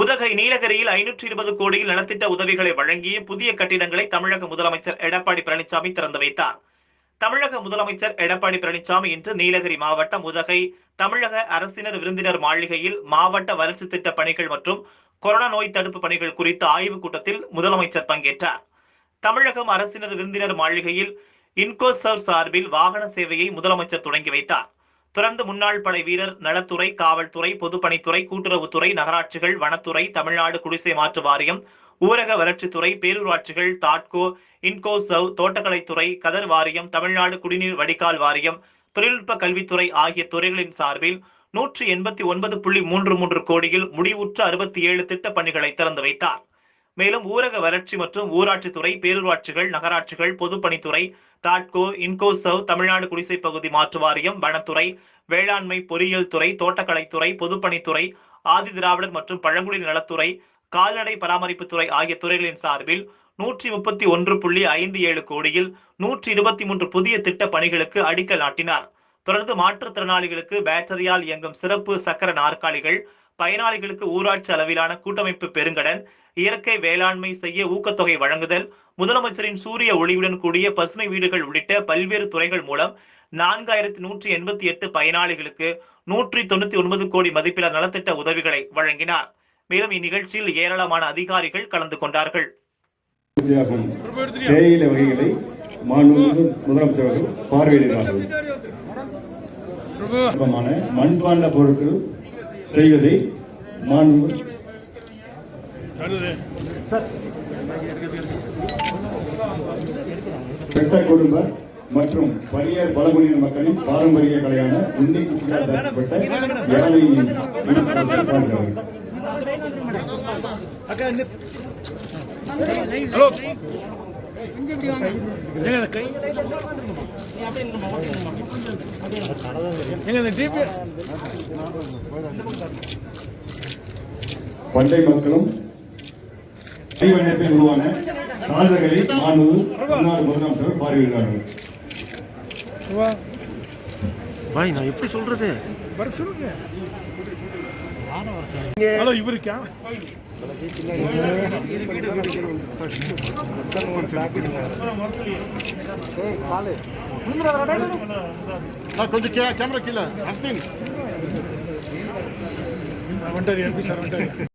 உதகை நீலகிரியில் ஐநூற்றி இருபது கோடியில் நலத்திட்ட உதவிகளை வழங்கிய புதிய கட்டிடங்களை தமிழக முதலமைச்சர் எடப்பாடி பழனிசாமி திறந்து வைத்தார். தமிழக முதலமைச்சர் எடப்பாடி பழனிசாமி இன்று நீலகிரி மாவட்டம் உதகை தமிழக அரசினர் விருந்தினர் மாளிகையில் மாவட்ட வளர்ச்சி திட்ட பணிகள் மற்றும் கொரோனா நோய் தடுப்பு பணிகள் குறித்த ஆய்வுக் கூட்டத்தில் முதலமைச்சர் பங்கேற்றார். தமிழகம் அரசினர் விருந்தினர் மாளிகையில் இன்கோசர்வ் சார்பில் வாகன சேவையை முதலமைச்சர் தொடங்கி வைத்தார். பிறந்த முன்னாள் படை வீரர் நலத்துறை காவல்துறை பொதுப்பணித்துறை கூட்டுறவுத்துறை நகராட்சிகள் வனத்துறை தமிழ்நாடு குடிசை மாற்று வாரியம் ஊரக வளர்ச்சித்துறை பேரூராட்சிகள் தாட்கோ இன்கோசவ் தோட்டக்கலைத்துறை கதர் வாரியம் தமிழ்நாடு குடிநீர் வடிகால் வாரியம் தொழில்நுட்ப கல்வித்துறை ஆகிய துறைகளின் சார்பில் நூற்றி எண்பத்தி ஒன்பது புள்ளி மூன்று மூன்று கோடியில் முடிவுற்ற அறுபத்தி ஏழு திட்டப் பணிகளை திறந்து வைத்தார். மேலும் ஊரக வளர்ச்சி மற்றும் ஊராட்சித்துறை பேரூராட்சிகள் நகராட்சிகள் பொதுப்பணித்துறை தாட்கோ இன்கோசவ் தமிழ்நாடு குடிசை பகுதி மாற்று வாரியம் வனத்துறை வேளாண்மை பொறியியல் துறை தோட்டக்கலைத்துறை பொதுப்பணித்துறை ஆதி திராவிடர் மற்றும் பழங்குடி நலத்துறை கால்நடை பராமரிப்புத்துறை ஆகிய துறைகளின் சார்பில் நூற்றி முப்பத்தி ஒன்று புள்ளி ஐந்து ஏழு கோடியில் நூற்றி இருபத்தி மூன்று புதிய திட்ட பணிகளுக்கு அடிக்கல் நாட்டினார். தொடர்ந்து மாற்றுத்திறனாளிகளுக்கு பேட்டரியால் இயங்கும் சிறப்பு சக்கர நாற்காலிகள் பயனாளிகளுக்கு ஊராட்சி அளவிலான கூட்டமைப்பு பெருங்கடன் இயற்கை வேளாண்மை செய்ய ஊக்கத்தொகை வழங்குதல் முதலமைச்சரின் சூரிய ஒளியுடன் கூடிய பசுமை வீடுகள் உள்ளிட்ட பல்வேறு துறைகள் மூலம் நான்காயிரத்தி நூற்றி எண்பத்தி எட்டு பயனாளிகளுக்கு நூற்றி தொண்ணூத்தி ஒன்பது கோடி மதிப்பிலான நலத்திட்ட உதவிகளை வழங்கினார். மேலும் இந்நிகழ்ச்சியில் ஏராளமான அதிகாரிகள் கலந்து கொண்டார்கள். தேயிலை வகைகளை மாண்புமிகு முதலமைச்சர் அவர்கள் பார்வையிடுகிறார்கள். மண்பாண்ட பொருட்கள் செய்வதை மாண்பு பெற்ற குடும்ப மற்றும் பழியர் பழங்குடியின மக்களின் பாரம்பரிய கலையான உன்னை குச்சியால் தயாரிக்கப்பட்ட யானையின் இனப்பொருட்களை பார்க்கிறார்கள் ஹலோ. எங்க இந்த கை எங்க இந்த டிபி பண்டை மக்களும் கைவண்ணத்தில் உருவான முன்னாள் முதலமைச்சர் பார்வையிடுகிறார்கள் பாய் நான் எப்படி சொல்றது? வர சொல்லுங்க. ஹலோ இவருக்கா ಇಂದ ರಡಾ ನು ನ ಕೊಂಚ ಕ್ಯಾಮೆರಾ ಕಿಲ್ಲ ಅಷ್ಟೇ ನಿಮ್ಮ ವಂಟರಿ ಸರ್ ಅಂತ